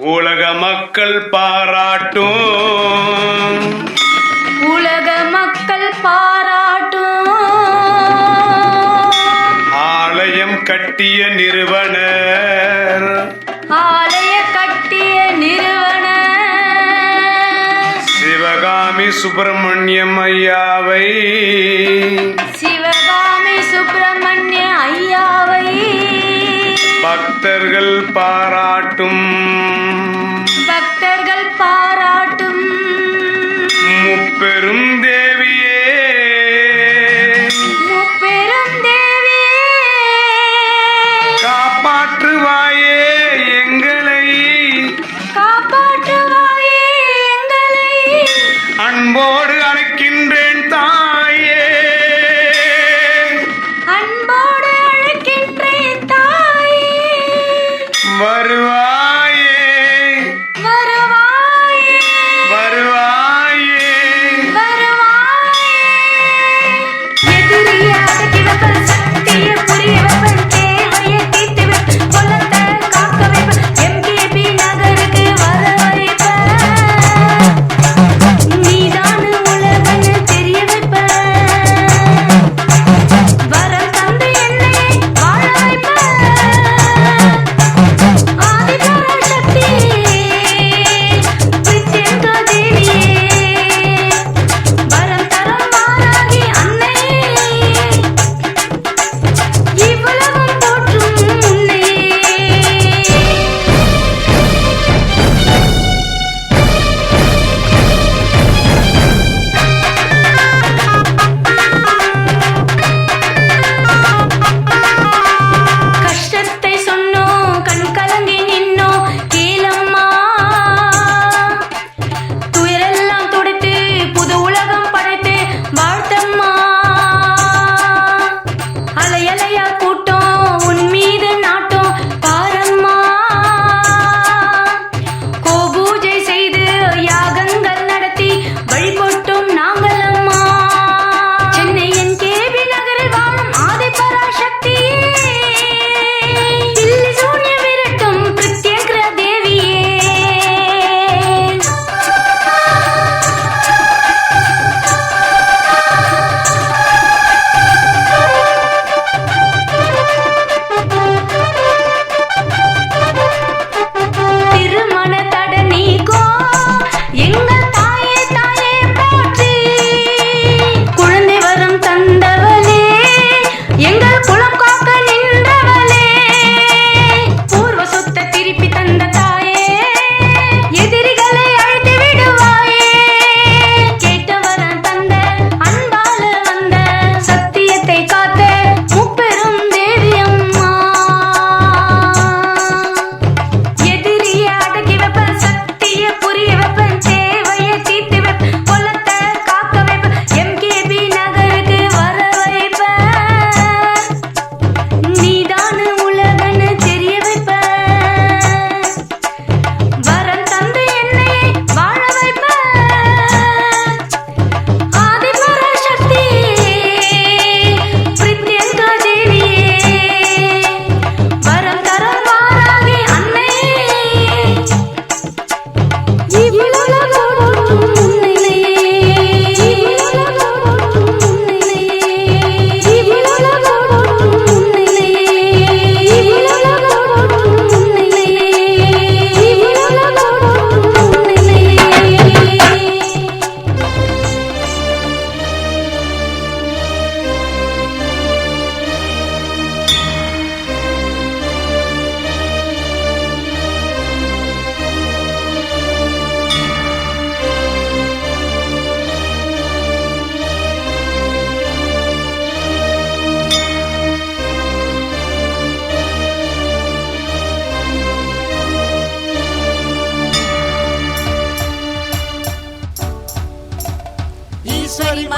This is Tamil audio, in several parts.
உலக மக்கள் பாராட்டும். உலக மக்கள் பாராட்டும். ஆலயம் கட்டிய நிறுவனர். ஆலய கட்டிய நிறுவனர். சிவகாமி சுப்பிரமணியம் ஐயாவை பக்தர்கள் பாராட்டும். பக்தர்கள் பாராட்டும். முப்பெரும்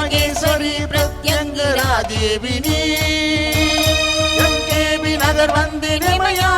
நாகேஸ்வரி பிரத்யங்கரா தேவினி தேவி நகர் வந்து நிமையா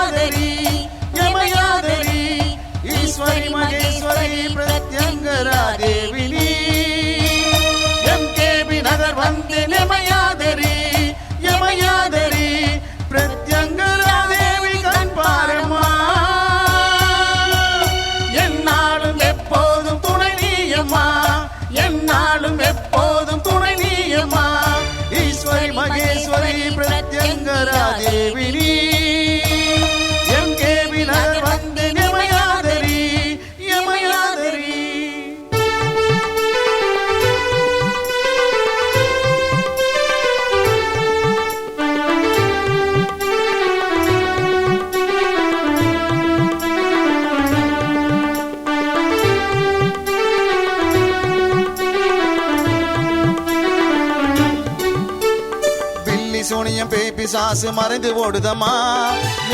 பிசாசு மறைந்து ஓடுதமா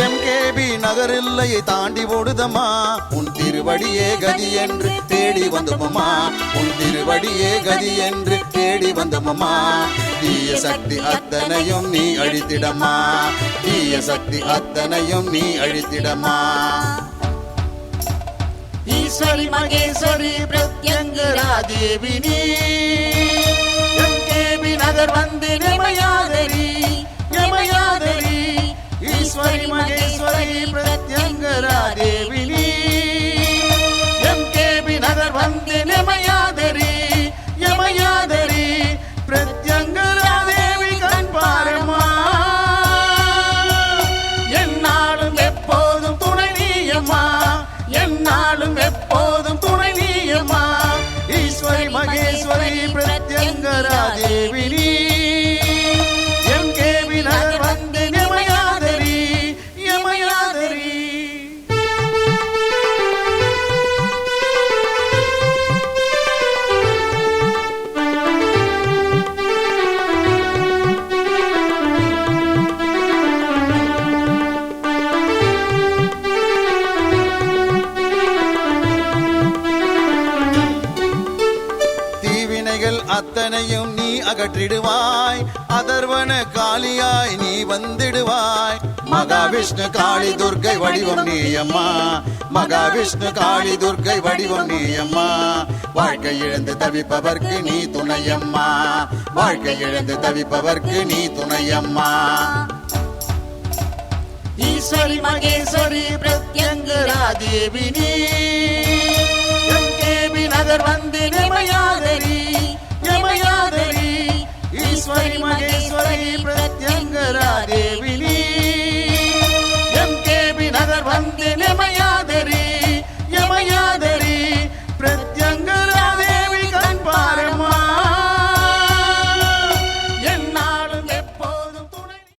எம் கேபி நகர் இல்லையை தாண்டி ஓடுதமா உன் திருவடியே கதி என்று தேடி வந்தோமம்மா உன் திருவடியே கதி என்று தேடி வந்தோமம்மா தீய சக்தி அத்தனையும் நீ அழித்திடமா தீய சக்தி அத்தனையும் நீ அழித்திடமா ஈஸ்வரி மகேஸ்வரி பிரத்யங்கரா தேவி நகர் வந்து நிமையாதரி. தேவி நீ எம்கேபி நகர் வந்து நிமயாதரி யமயாதரி பிரத்யங்கரா தேவி கண் பாரம்மா என்னாலும் எப்போதும் துணை நீயம்மா. என்னாலும் எப்போதும் துணை நீயம்மா. ஈஸ்வரி மகேஸ்வரி பிரத்யங்கரா தேவி நீ அத்தனையும் நீ அகற்றிடுவாய். அதர்வன காளியாய் நீ வந்திடுவாய். மகாவிஷ்ணு காளி துர்க்கை வடிவம் நீயம்மா மகாவிஷ்ணு காளி துர்க்கை வடிவம் நீயம்மா வாழ்க்கை இழந்து தவிப்பவர்க்கு நீ துணையம்மா வாழ்க்கை இழந்து தவிப்பவர்க்கு நீ துணையம்மா ஈஸ்வரி மகேஸ்வரி பிரத்யங்கரா தேவி நீ எம்கேபி நகர் வந்து நிமையா राधे